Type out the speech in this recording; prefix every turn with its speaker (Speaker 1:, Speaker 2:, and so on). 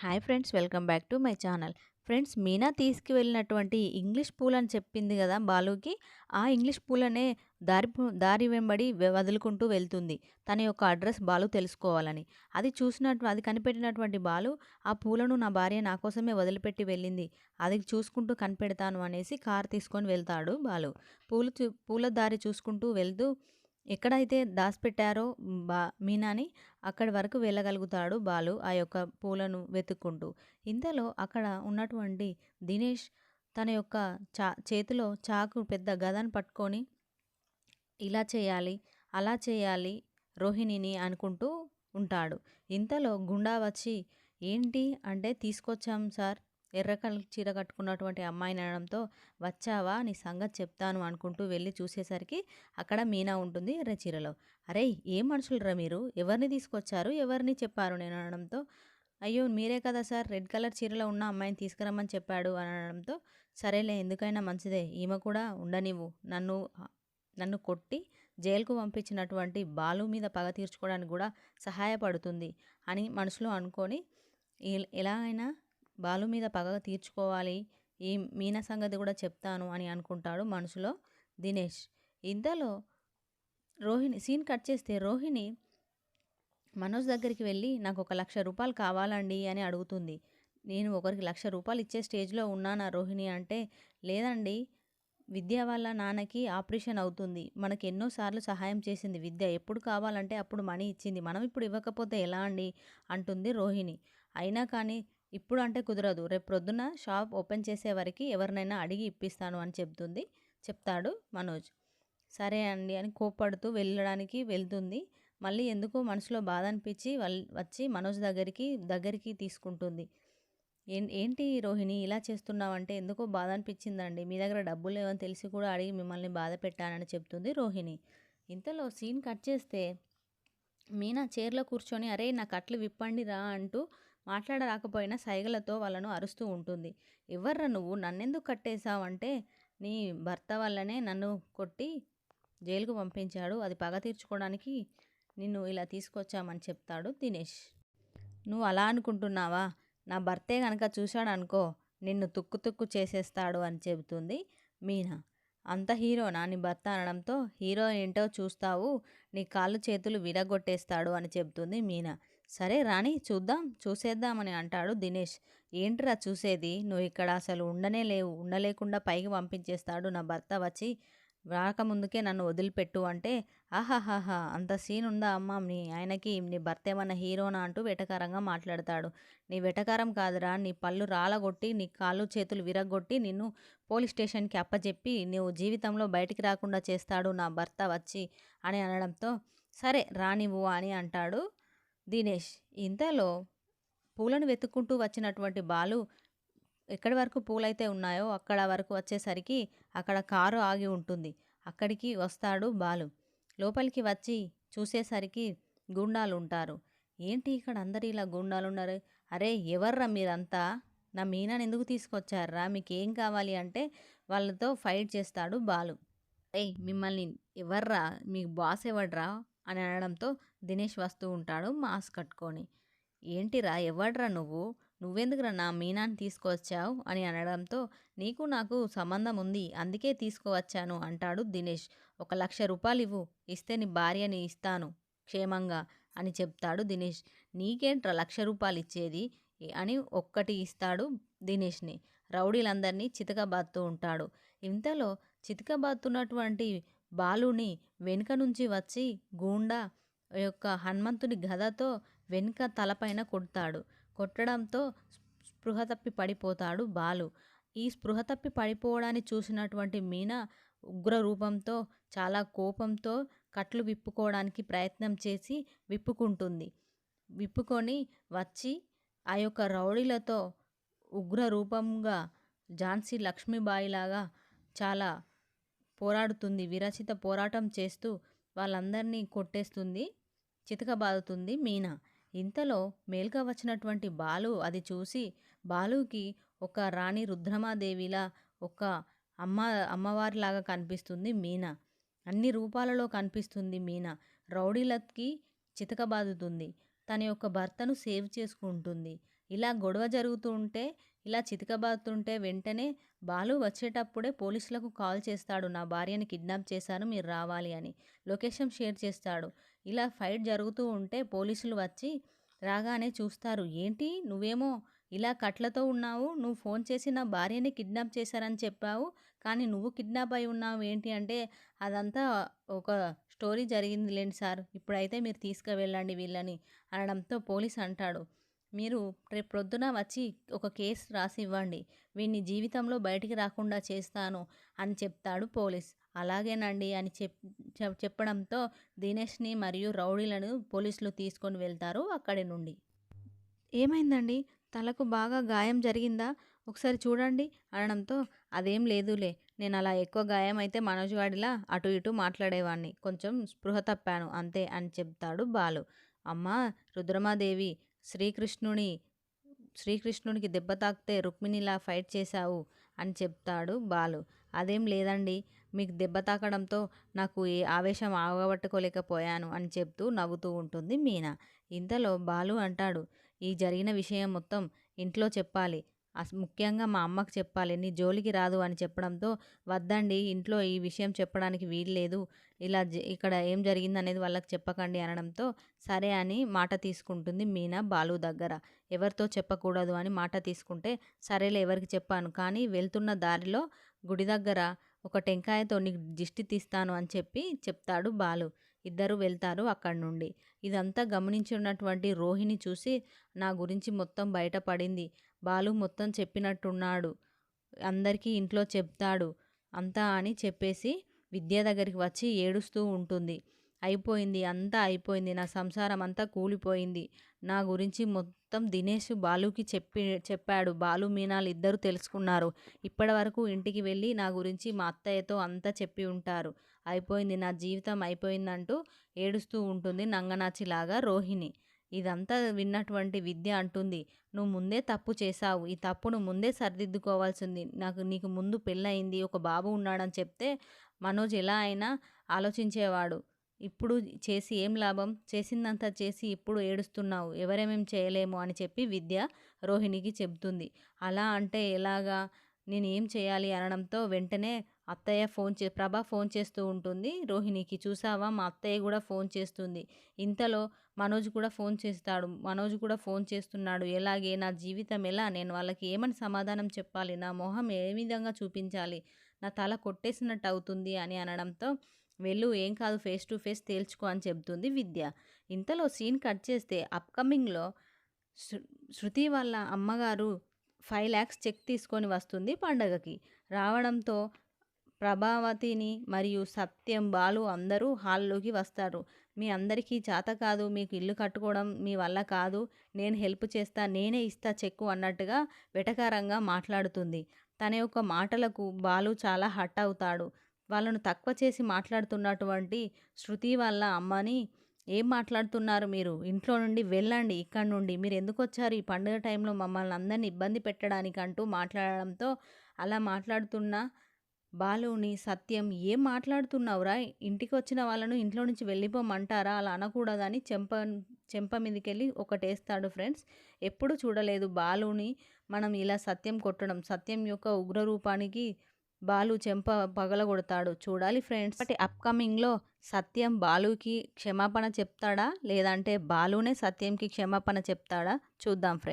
Speaker 1: Hi friends welcome back to my channel. Friends Meena తీసుకువెళ్ళినటువంటి English pool అని చెప్పింది కదా బాలుకి ఆ ఇంగ్లీష్ పూలనే దారి దారి వెంబడి వదులుకుంటూ వెళ్తుంది. తన యొక్క అడ్రస్ బాలు తెలుసుకోవాలని. అది చూసినట్టు అది కనిపెట్టినటువంటి బాలు ఆ పూలను నా భార్య నా కోసమే వదిలిపెట్టి వెళ్ళింది. అది చూసుకుంటూ కనిపెడతాను అనేసి కార్ తీసుకొని వెళ్తాడు బాలు. పూలు చూ- పూల దారి చూసుకుంటూ వెళ్తూ ఎక్కడైతే దాచిపెట్టారో బా మీనాని అక్కడి వరకు వెళ్ళగలుగుతాడు బాలు ఆ యొక్క పూలను వెతుక్కుంటూ. ఇంతలో అక్కడ ఉన్నటువంటి దినేష్ తన యొక్క చా చేతిలో చాకు పెద్ద గదను పట్టుకొని ఇలా చేయాలి అలా చేయాలి రోహిణిని అనుకుంటూ ఉంటాడు. ఇంతలో గుండా వచ్చి ఏంటి? అంటే తీసుకొచ్చాం సార్ ఎర్ర కలర్ చీర కట్టుకున్నటువంటి అమ్మాయిని అనడంతో వచ్చావా? నీ సంగతి చెప్తాను అనుకుంటూ వెళ్ళి చూసేసరికి అక్కడ మీనా ఉంటుంది ఎర్ర చీరలో. అరే ఏ మనుషులరా మీరు? ఎవరిని తీసుకొచ్చారు? ఎవరిని చెప్పారు? నేను అనడంతో అయ్యో మీరే కదా సార్ రెడ్ కలర్ చీరలో ఉన్న అమ్మాయిని తీసుకురమ్మని చెప్పాడు అని అనడంతో సరేలే ఎందుకైనా మంచిదే. ఈమె కూడా ఉండనివ్వు. నన్ను నన్ను కొట్టి జైలుకు పంపించినటువంటి బాలు మీద పగ తీర్చుకోవడానికి కూడా సహాయపడుతుంది అని మనసులో అనుకొని ఎలా అయినా బాలు మీద పగ తీర్చుకోవాలి. ఈ మీన సంగతి కూడా చెప్తాను అని అనుకుంటాడు మనసులో దినేష్. ఇంతలో రోహిణి సీన్ కట్ చేస్తే రోహిణి మనోజ్ దగ్గరికి వెళ్ళి నాకు ఒక లక్ష రూపాయలు కావాలండి అని అడుగుతుంది. నేను ఒకరికి లక్ష రూపాయలు ఇచ్చే స్టేజ్లో ఉన్నానా రోహిణి అంటే లేదండి విద్య వల్ల నాన్నకి ఆపరేషన్ అవుతుంది. మనకి ఎన్నోసార్లు సహాయం చేసింది. విద్య ఎప్పుడు కావాలంటే అప్పుడు మనీ ఇచ్చింది. మనం ఇప్పుడు ఇవ్వకపోతే ఎలా అండి? అంటుంది రోహిణి. అయినా కానీ ఇప్పుడు అంటే కుదరదు. రేపు ప్రొద్దున షాప్ ఓపెన్ చేసే వరకు ఎవరినైనా అడిగి ఇప్పిస్తాను అని చెప్తుంది. చెప్తాడు మనోజ్. సరే అండి అని కోప్పడుతూ వెళ్ళడానికి వెళ్తుంది. మళ్ళీ ఎందుకో మనసులో బాధ అనిపించి వచ్చి మనోజ్ దగ్గరికి దగ్గరికి తీసుకుంటుంది. ఏం ఏంటి రోహిణి ఇలా చేస్తున్నావంటే ఎందుకో బాధ అనిపించిందండి. మీ దగ్గర డబ్బులు లేవని తెలిసి కూడా అడిగి మిమ్మల్ని బాధ పెట్టానని చెప్తుంది రోహిణి. ఇంతలో సీన్ కట్ చేస్తే మీనా చైర్లో కూర్చొని అరే నా కట్లు విప్పండి రా అంటూ మాట్లాడరాకపోయినా సైగలతో వాళ్ళను అరుస్తూ ఉంటుంది. ఎవర్రా నువ్వు? నన్నెందుకు కట్టేశావు అంటే నీ భర్త వల్లనే నన్ను కొట్టి జైలుకు పంపించాడు. అది పగ తీర్చుకోవడానికి నిన్ను ఇలా తీసుకొచ్చామని చెప్తాడు దినేష్. నువ్వు అలా అనుకుంటున్నావా? నా భర్తే కనుక చూశాడు అనుకో నిన్ను తుక్కు తుక్కు చేసేస్తాడు అని చెబుతుంది మీనా. అంత హీరోనా నీ భర్త అనడంతో? హీరో ఏంటో చూస్తావు. నీ కాళ్ళు చేతులు విరగొట్టేస్తాడు అని చెబుతుంది మీనా. సరే రాణి చూద్దాం చూసేద్దామని అంటాడు దినేష్. ఏంట్రా చూసేది? నువ్వు ఇక్కడ అసలు ఉండనే లేవు. ఉండలేకుండా పైకి పంపించేస్తాడు నా భర్త వచ్చి. రాకముందుకే నన్ను వదిలిపెట్టు అంటే ఆహాహాహా అంత సీన్ ఉందా అమ్మ? నీ ఆయనకి నీ భర్త ఏమన్నా హీరోనా? అంటూ వెటకారంగా మాట్లాడతాడు. నీ వెటకారం కాదురా. నీ పళ్ళు రాలగొట్టి నీ కాళ్ళు చేతులు విరగొట్టి నిన్ను పోలీస్ స్టేషన్కి అప్పచెప్పి నువ్వు జీవితంలో బయటికి రాకుండా చేస్తాడు నా భర్త వచ్చి అని అనడంతో సరే రానివ్వు అని అంటాడు దినేష్ ఇంతలో పూలను వెతుక్కుంటూ వచ్చినటువంటి బాలు ఎక్కడి వరకు పూలైతే ఉన్నాయో అక్కడ వరకు వచ్చేసరికి అక్కడ కారు ఆగి ఉంటుంది. అక్కడికి వస్తాడు బాలు. లోపలికి వచ్చి చూసేసరికి గుండాలు ఉంటారు ఏంటి ఇక్కడ అందరు ఇలా గుండాలు ఉన్నారు అరే ఎవర్రా మీరంతా? నా మీనాని ఎందుకు తీసుకొచ్చారా? మీకు ఏం కావాలి అంటే వాళ్ళతో ఫైట్ చేస్తాడు బాలు. ఏయ్ మిమ్మల్ని ఎవర్రా? మీకు బాస్ ఎవడ్రా? అని అనడంతో దినేష్ వస్తూ ఉంటాడు మాస్క్ కట్టుకొని. ఏంటిరా ఎవడ్రా నువ్వు? నువ్వెందుకురా నా మీనాన్ని తీసుకువచ్చావు అని అనడంతో నీకు నాకు సంబంధం ఉంది అందుకే తీసుకువచ్చాను అంటాడు దినేష్. ఒక లక్ష రూపాయలు ఇవ్వు ఇస్తే నీ భార్యని ఇస్తాను క్షేమంగా అని చెప్తాడు దినేష్. నీకేంట్రా లక్ష రూపాయలు ఇచ్చేది అని ఒక్కటి ఇస్తాడు దినేష్ని. రౌడీలందరినీ చితకబాదుతూ ఉంటాడు ఇంతలో చితకబాత్తున్నటువంటి బాలుని వెనుక నుంచి వచ్చి గూండా యొక్క హనుమంతుని గదతో వెనుక తలపైన కొడతాడు. కొట్టడంతో స్పృహ తప్పి పడిపోతాడు బాలు. ఈ స్పృహ తప్పి పడిపోవడాన్ని చూసినటువంటి మీనా ఉగ్ర రూపంతో చాలా కోపంతో కట్లు విప్పుకోవడానికి ప్రయత్నం చేసి విప్పుకుంటుంది. విప్పుకొని వచ్చి ఆ యొక్క రౌడీలతో ఉగ్ర రూపంగా ఝాన్సీ లక్ష్మీబాయిలాగా చాలా పోరాడుతుంది విరచిత పోరాటం చేస్తూ వాళ్ళందరినీ కొట్టేస్తుంది చితకబాదుతుంది మీనా. ఇంతలో మేల్కా వచ్చినటువంటి బాలు అది చూసి బాలుకి ఒక రాణి రుద్రమాదేవిలా ఒక అమ్మ అమ్మవారిలాగా కనిపిస్తుంది మీనా. అన్ని రూపాలలో కనిపిస్తుంది మీనా. రౌడీలకి చితకబాదుతుంది. తన యొక్క భర్తను సేవ్ చేసుకుంటుంది. ఇలా గొడవ జరుగుతూ ఉంటే ఇలా చితకబాదుతుంటే వెంటనే బాలు వచ్చేటప్పుడే పోలీసులకు కాల్ చేస్తాడు. నా భార్యని కిడ్నాప్ చేశారు మీరు రావాలి అని లొకేషన్ షేర్ చేస్తాడు. ఇలా ఫైట్ జరుగుతూ ఉంటే పోలీసులు వచ్చి రాగానే చూస్తారు. ఏంటి? నువ్వేమో ఇలా కట్లతో ఉన్నావు నువ్వు ఫోన్ చేసి నా భార్యని కిడ్నాప్ చేశారని చెప్పావు కానీ నువ్వు కిడ్నాప్ అయి ఉన్నావు ఏంటి? అంటే అదంతా ఒక స్టోరీ జరిగింది లేండి సార్. ఇప్పుడైతే మీరు తీసుకువెళ్ళండి వీళ్ళని అనడంతో పోలీస్ అంటాడు. మీరు రేపు ప్రొద్దున వచ్చి ఒక కేసు రాసి ఇవ్వండి వీడిని జీవితంలో బయటికి రాకుండా చేస్తాను అని చెప్తాడు పోలీస్. అలాగేనండి అని చెప్ చెప్పడంతో దినేష్ని మరియు రౌడీలను పోలీసులు తీసుకొని వెళ్తారు అక్కడి నుండి. ఏమైందండి? తలకు బాగా గాయం జరిగిందా? ఒకసారి చూడండి అనడంతో అదేం లేదులే. నేను అలా ఎక్కువ గాయం అయితే మనోజ్ గాడిలా అటు ఇటు మాట్లాడేవాడిని కొంచెం స్పృహ తప్పాను. అంతే అని చెప్తాడు బాలు. అమ్మ రుద్రమాదేవి శ్రీకృష్ణుని శ్రీకృష్ణునికి దెబ్బ తాకితే రుక్మిణిలా ఫైట్ చేశావు అని చెప్తాడు బాలు. అదేం లేదండి మీకు దెబ్బ తాకడంతో నాకు ఏ ఆవేశం ఆగబట్టుకోలేకపోయాను అని చెప్తూ నవ్వుతూ ఉంటుంది మీనా. ఇంతలో బాలు అంటాడు ఈ జరిగిన విషయం మొత్తం ఇంట్లో చెప్పాలి. ముఖ్యంగా మా అమ్మకు చెప్పాలి. నీ జోలికి రాదు అని చెప్పడంతో వద్దండి ఇంట్లో ఈ విషయం చెప్పడానికి వీల్లేదు ఇలా ఇక్కడ ఏం జరిగింది అనేది వాళ్ళకి చెప్పకండి అనడంతో సరే అని మాట తీసుకుంటుంది మీనా బాలు దగ్గర. ఎవరితో చెప్పకూడదు అని మాట తీసుకుంటే సరేలే ఎవరికి చెప్పాను. కానీ వెళ్తున్న దారిలో గుడి దగ్గర ఒక టెంకాయతో నీకు దిష్టి తీస్తాను అని చెప్పి చెప్తాడు బాలు. ఇద్దరు వెళ్తారు అక్కడి నుండి. ఇదంతా గమనించినటువంటి రోహిణి చూసి నా గురించి మొత్తం బయటపడింది. బాలు మొత్తం చెప్పినట్టున్నాడు. అందరికీ ఇంట్లో చెప్తాడు. అంతా అని చెప్పేసి విద్య దగ్గరికి వచ్చి ఏడుస్తూ ఉంటుంది. అయిపోయింది అంతా అయిపోయింది. నా సంసారం అంతా కూలిపోయింది. నా గురించి మొత్తం దినేష్ బాలుకి చెప్పి చెప్పాడు. బాలు మీనాలు ఇద్దరు తెలుసుకున్నారు. ఇప్పటి వరకు ఇంటికి వెళ్ళి నా గురించి మా అత్తయ్యతో అంతా చెప్పి ఉంటారు. అయిపోయింది నా జీవితం అయిపోయిందంటూ ఏడుస్తూ ఉంటుంది నంగనాచిలాగా రోహిణి. ఇదంతా విన్నటువంటి విద్య అంటుంది నువ్వు ముందే తప్పు చేశావు ఈ తప్పును ముందే సరిదిద్దుకోవాల్సింది. నాకు నీకు ముందు పెళ్ళయింది ఒక బాబు ఉన్నాడని చెప్తే మనోజ్ ఎలా అయినా ఆలోచించేవాడు. ఇప్పుడు చేసి ఏం లాభం? చేసిందంతా చేసి ఇప్పుడు ఏడుస్తున్నావు ఎవరేమేం చేయలేము అని చెప్పి విద్య రోహిణికి చెబుతుంది. అలా అంటే ఎలాగా? నేను ఏం చేయాలి? అనడంతో వెంటనే అత్తయ్య ఫోన్ చే ప్రభ ఫోన్ చేస్తూ ఉంటుంది. రోహిణికి చూసావా? మా అత్తయ్య కూడా ఫోన్ చేస్తుంది. ఇంతలో మనోజ్ కూడా ఫోన్ చేస్తాడు. మనోజ్ కూడా ఫోన్ చేస్తున్నాడు. ఎలాగే? నా జీవితం ఎలా? నేను వాళ్ళకి ఏమని సమాధానం చెప్పాలి? నా మొహం ఏ విధంగా చూపించాలి? నా తల కొట్టేసినట్టు అవుతుంది అని అనడంతో వెళ్ళు ఏం కాదు ఫేస్ టు ఫేస్ తేల్చుకో అని చెబుతుంది విద్య. ఇంతలో సీన్ కట్ చేస్తే అప్కమింగ్లో శృతి వాళ్ళ అమ్మగారు ఫైవ్ ల్యాక్స్ చెక్ తీసుకొని వస్తుంది పండగకి. రావడంతో ప్రభావతిని మరియు సత్యం బాలు అందరూ హాల్లోకి వస్తారు. మీ అందరికీ చేత కాదు మీకు ఇల్లు కట్టుకోవడం మీ వల్ల కాదు నేను హెల్ప్ చేస్తా నేనే ఇస్తా చెక్కు అన్నట్టుగా వెటకారంగా మాట్లాడుతుంది. తన యొక్క మాటలకు బాలు చాలా హట్ అవుతాడు. వాళ్ళను తక్కువ చేసి మాట్లాడుతున్నటువంటి శృతి వాళ్ళ అమ్మని ఏం మాట్లాడుతున్నారు మీరు? ఇంట్లో నుండి వెళ్ళండి ఇక్కడ నుండి. మీరు ఎందుకు వచ్చారు? ఈ పండుగ టైంలో మమ్మల్ని అందరిని ఇబ్బంది పెట్టడానికి అంటూ మాట్లాడడంతో అలా మాట్లాడుతున్న బాలుని సత్యం ఏం మాట్లాడుతున్నావురా ఇంటికి వచ్చిన వాళ్ళను ఇంట్లో నుంచి వెళ్ళిపోమంటారా? అలా అనకూడదని చెంప చెంప మీదకెళ్ళి ఒకటేస్తాడు ఫ్రెండ్స్. ఎప్పుడు చూడలేదు బాలుని మనం ఇలా సత్యం కొట్టడం. సత్యం యొక్క ఉగ్రరూపానికి బాలు చెంప పగలగొడతాడు. చూడాలి ఫ్రెండ్స్. బట్ అప్కమింగ్లో సత్యం బాలుకి క్షమాపణ చెప్తాడా? లేదంటే బాలునే సత్యంకి క్షమాపణ చెప్తాడా? చూద్దాం ఫ్రెండ్స్.